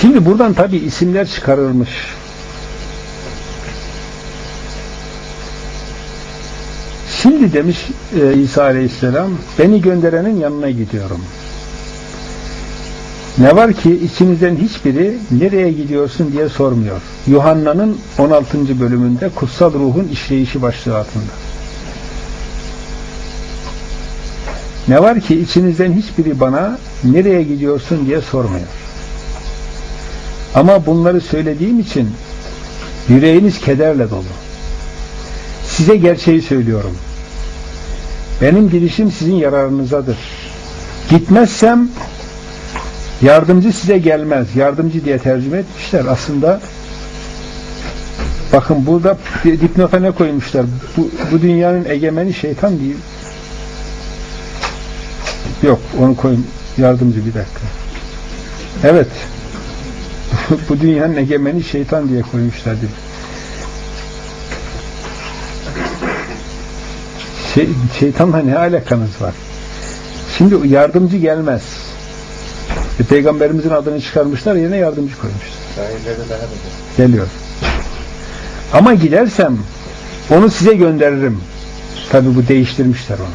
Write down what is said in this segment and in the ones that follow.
Şimdi buradan tabi isimler çıkarılmış. Şimdi demiş e, İsa Aleyhisselam, beni gönderenin yanına gidiyorum. Ne var ki içinizden hiçbiri nereye gidiyorsun diye sormuyor. Yuhanna'nın 16. bölümünde kutsal ruhun işleyişi başlığı altında. Ne var ki içinizden hiçbiri bana nereye gidiyorsun diye sormuyor. Ama bunları söylediğim için yüreğiniz kederle dolu. Size gerçeği söylüyorum. Benim gidişim sizin yararınızadır. Gitmezsem yardımcı size gelmez. Yardımcı diye tercüme etmişler. Aslında bakın burada dipnota ne koymuşlar? Bu, bu dünyanın egemeni şeytan değil. Yok onu koyun. Yardımcı bir dakika. Evet. bu dünyanın egemeni şeytan diye koymuşlar. Diye. Şey, şeytanla ne alakanız var? Şimdi yardımcı gelmez. E, Peygamberimizin adını çıkarmışlar yerine yardımcı koymuşlar. Geliyor. Ama gidersem onu size gönderirim. Tabi bu değiştirmişler onu.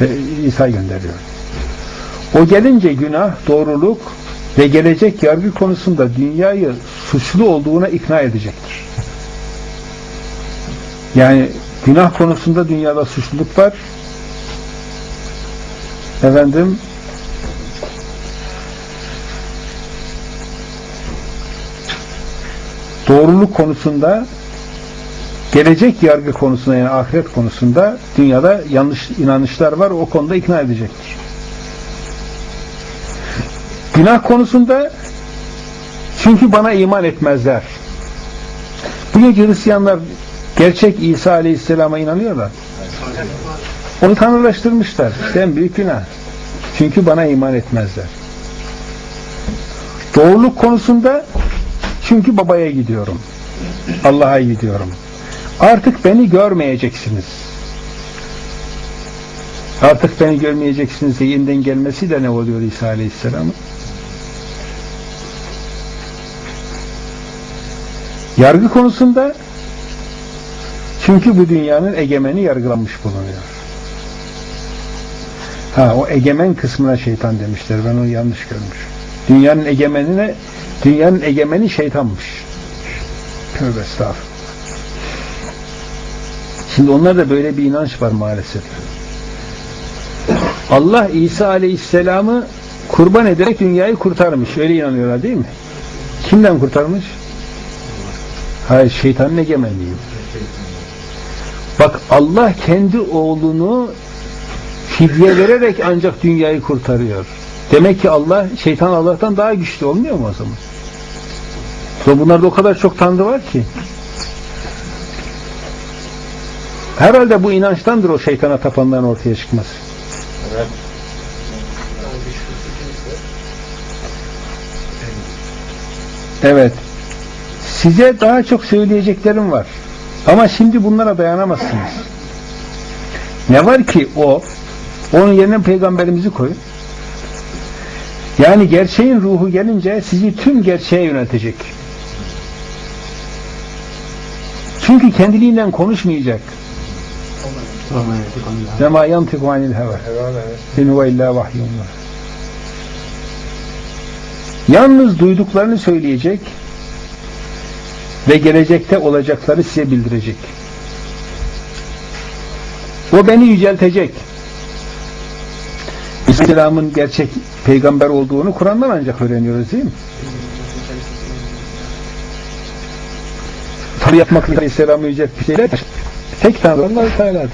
Ve İsa gönderiyor. O gelince günah, doğruluk ve gelecek yargı konusunda dünyayı suçlu olduğuna ikna edecektir. Yani günah konusunda dünyada suçluluk var. Efendim doğruluk konusunda gelecek yargı konusunda yani ahiret konusunda dünyada yanlış inanışlar var o konuda ikna edecektir. Günah konusunda çünkü bana iman etmezler. Bugünkü Hristiyanlar gerçek İsa Aleyhisselam'a inanıyorlar. Onu tanrılaştırmışlar. İşte büyük günah. Çünkü bana iman etmezler. Doğruluk konusunda çünkü babaya gidiyorum. Allah'a gidiyorum. Artık beni görmeyeceksiniz. Artık beni görmeyeceksiniz diye yeniden gelmesi de ne oluyor İsa Aleyhisselam'ın? Yargı konusunda çünkü bu dünyanın egemeni yargılanmış bulunuyor. Ha o egemen kısmına şeytan demişler. Ben onu yanlış görmüş. Dünyanın egemenine dünyanın egemeni şeytanmış. Tövbe estağfurullah. Şimdi onlarda böyle bir inanç var maalesef. Allah İsa Aleyhisselam'ı kurban ederek dünyayı kurtarmış. Öyle inanıyorlar değil mi? Kimden kurtarmış? Hayır şeytanın egemenliği. Bak Allah kendi oğlunu fidye vererek ancak dünyayı kurtarıyor. Demek ki Allah, şeytan Allah'tan daha güçlü olmuyor mu o zaman? Sonra bunlarda o kadar çok tanrı var ki. Herhalde bu inançtandır o şeytana tapanların ortaya çıkması. Evet. Evet. Size daha çok söyleyeceklerim var. Ama şimdi bunlara dayanamazsınız. Ne var ki o, onun yerine peygamberimizi koyun. Yani gerçeğin ruhu gelince sizi tüm gerçeğe yöneltecek. Çünkü kendiliğinden konuşmayacak. Ve ma yantiku anil heva. İn illa vahyullah. Yalnız duyduklarını söyleyecek ve gelecekte olacakları size bildirecek. O beni yüceltecek. İslam'ın gerçek peygamber olduğunu Kur'an'dan ancak öğreniyoruz değil mi? Tabi yapmakla Aleyhisselam'ı yüceltmiş şeyler tek Tanrı Allah-u Teala'dır.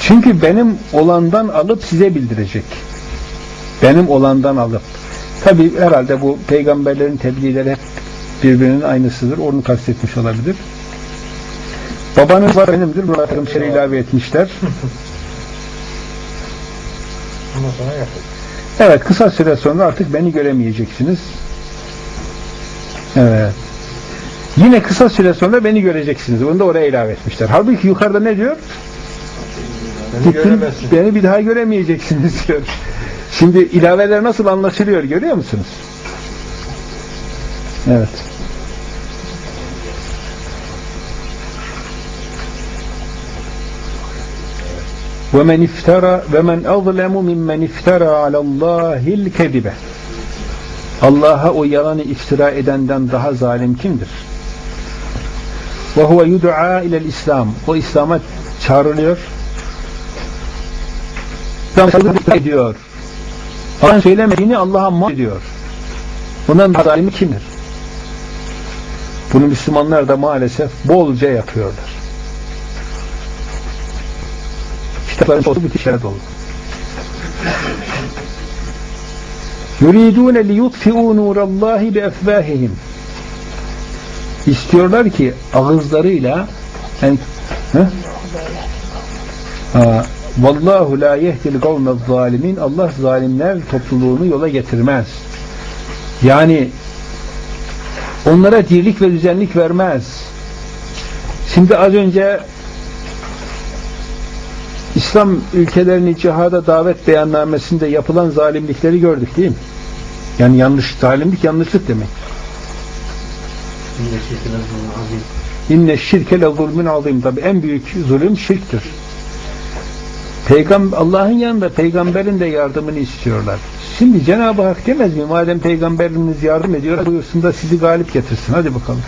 Çünkü benim olandan alıp size bildirecek. Benim olandan alıp. Tabi herhalde bu peygamberlerin tebliğleri hep birbirinin aynısıdır. Onu kastetmiş olabilir. Babanız var benimdir. Murat'ım şöyle ilave etmişler. Evet kısa süre sonra artık beni göremeyeceksiniz. Evet. Yine kısa süre sonra beni göreceksiniz. Onu da oraya ilave etmişler. Halbuki yukarıda ne diyor? Beni Gittim, beni bir daha göremeyeceksiniz diyor. Şimdi ilaveler nasıl anlaşılıyor görüyor musunuz? Evet. ومن افترى ومن أظلم ممن افترى على الله الكذب Allah'a o yalanı iftira edenden daha zalim kimdir? Ve huve yud'a ilel İslam. O İslam'a çağrılıyor. İslam ediyor. Allah'ın söylemediğini Allah'a mal ediyor. Bundan daha zalimi kimdir? Bunu Müslümanlar da maalesef bolca yapıyorlar. Kitapların çoğu bu işlere dolu. yuridune li yutfi'u nurallahi bi efvahihim. İstiyorlar ki ağızlarıyla yani, he? Ha, Vallahu la yehdil kavmez zalimin Allah zalimler topluluğunu yola getirmez. Yani onlara dirlik ve düzenlik vermez. Şimdi az önce İslam ülkelerini cihada davet beyannamesinde yapılan zalimlikleri gördük değil mi? Yani yanlış, zalimlik yanlışlık demek. İnne şirke le zulmün azim. Tabi en büyük zulüm şirktir. Peygam Allah'ın yanında peygamberin de yardımını istiyorlar. Şimdi Cenab-ı Hak demez mi? Madem peygamberiniz yardım ediyor, buyursun da sizi galip getirsin. Hadi bakalım.